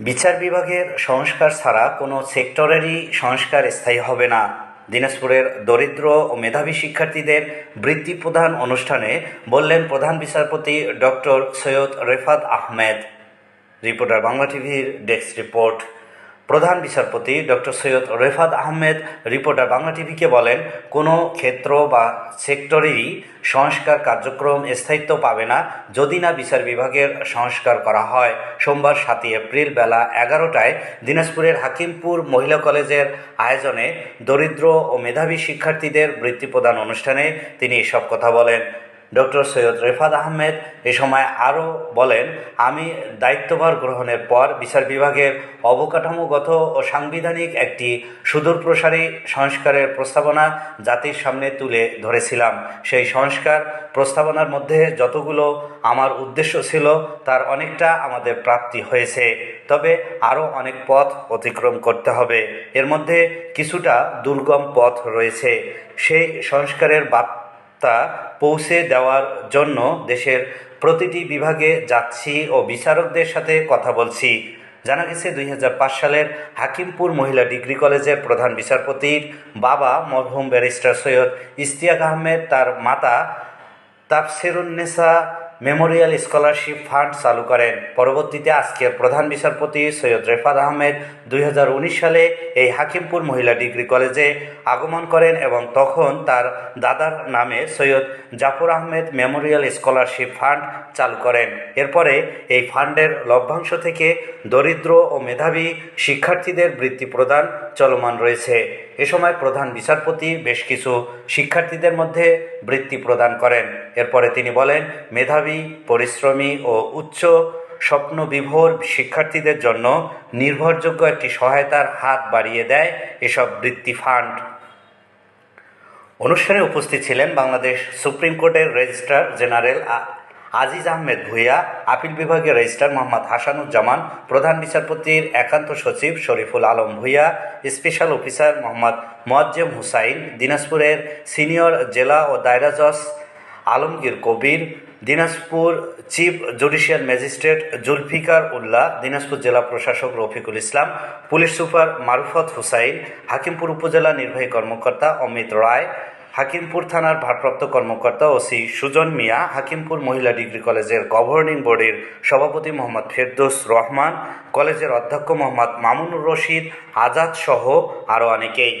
বিচার বিভাগের সংস্কার ছাড়া কোনো সেক্টরেরই সংস্কার স্থায়ী হবে না। দিনাজপুরের দরিদ্র ও মেধাবী শিক্ষার্থীদের বৃত্তি প্রদান অনুষ্ঠানে বললেন প্রধান বিচারপতি ডক্টর সৈয়দ রেফাত আহমেদ। রিপোর্টার বাংলা টিভির ডেস্ক রিপোর্ট। প্রধান বিচারপতি ডক্টর সৈয়দ রেফাত আহমেদ, রিপোর্টার বাংলা টিভিকে বলেন, কোনো ক্ষেত্র বা সেক্টরেরই সংস্কার কার্যক্রম স্থায়িত্ব পাবে না যদি না বিচার বিভাগের সংস্কার করা হয়। সোমবার সাতই এপ্রিল বেলা এগারোটায় দিনাজপুরের হাকিমপুর মহিলা কলেজের আয়োজনে দরিদ্র ও মেধাবী শিক্ষার্থীদের বৃত্তি প্রদান অনুষ্ঠানে তিনি এসব কথা বলেন। ডক্টর সৈয়দ রেফাত আহমেদ এ সময় আরও বলেন, আমি দায়িত্বভার গ্রহণের পর বিচার বিভাগের অবকাঠামোগত ও সাংবিধানিক একটি সুদূরপ্রসারী সংস্কারের প্রস্তাবনা জাতির সামনে তুলে ধরেছিলাম। সেই সংস্কার প্রস্তাবনার মধ্যে যতগুলো আমার উদ্দেশ্য ছিল, তার অনেকটা আমাদের প্রাপ্তি হয়েছে। তবে আরও অনেক পথ অতিক্রম করতে হবে। এর মধ্যে কিছুটা দুর্গম পথ রয়েছে। সেই সংস্কারের বার্তা তা পৌঁছে দেওয়ার জন্য দেশের প্রতিটি বিভাগে যাচ্ছি ও বিচারকদের সাথে কথা বলছি। জানা গেছে দুই হাজার পাঁচ সালের হাকিমপুর মহিলা ডিগ্রি কলেজের প্রধান বিচারপতির বাবা মরহুম ব্যারিস্টার সৈয়দ ইস্তিয়াক আহমেদ, তার মাতা তাফসিরুন্নেসা মেমোরিয়াল স্কলারশিপ ফান্ড চালু করেন। পরবর্তীতে আজকের প্রধান বিচারপতি সৈয়দ রেফাত আহমেদ দুই হাজার উনিশ সালে এই হাকিমপুর মহিলা ডিগ্রি কলেজে আগমন করেন এবং তখন তার দাদার নামে Syed Zafar Ahmed memorial scholarship fund চালু করেন। এরপরে এই ফান্ডের লভ্যাংশ থেকে দরিদ্র ও মেধাবী শিক্ষার্থীদের বৃত্তি প্রদান চলমান রয়েছে। এ সময় প্রধান বিচারপতি বেশ কিছু শিক্ষার্থীদের মধ্যে বৃত্তি প্রদান করেন। এরপরে তিনি বলেন, মেধাবী পরিশ্রমী ও উচ্চ স্বপ্নবিভোর শিক্ষার্থীদের জন্য নির্ভরযোগ্য একটি সহায়তার হাত বাড়িয়ে দেয় এসব বৃত্তি ফান্ড। অনুষ্ঠানে উপস্থিত ছিলেন বাংলাদেশ সুপ্রিম কোর্টের registrar general Aziz Ahmed Bhuiyan, appeal বিভাগের রেজিস্ট্রার মোহাম্মদ হাসানুজ্জামান, প্রধান বিচারপতির একান্ত সচিব শরীফুল আলম ভূঁইয়া, স্পেশাল অফিসার মোহাম্মদ মোয়াজ্জেম হুসাইন, দিনাজপুরের সিনিয়র জেলা ও দায়রা জজ Alamgir Kabir Dinajpur chief judicial magistrate Zulfiqar Ullah, Dinajpur জেলা প্রশাসক রফিকুল ইসলাম, পুলিশ সুপার মারুফত হুসাইন, হাকিমপুর উপজেলা নির্বাহী কর্মকর্তা অমিত রায়, হাকিমপুর থানার ভারপ্রাপ্ত কর্মকর্তা ওসি সুজন মিয়া, হাকিমপুর মহিলা ডিগ্রি কলেজের গভর্নিং বোর্ডের সভাপতি মোহাম্মদ ফেরদৌস রহমান, কলেজের অধ্যক্ষ মোহাম্মদ মামুনুর রশিদ, আজাদ সহ আরও অনেকেই।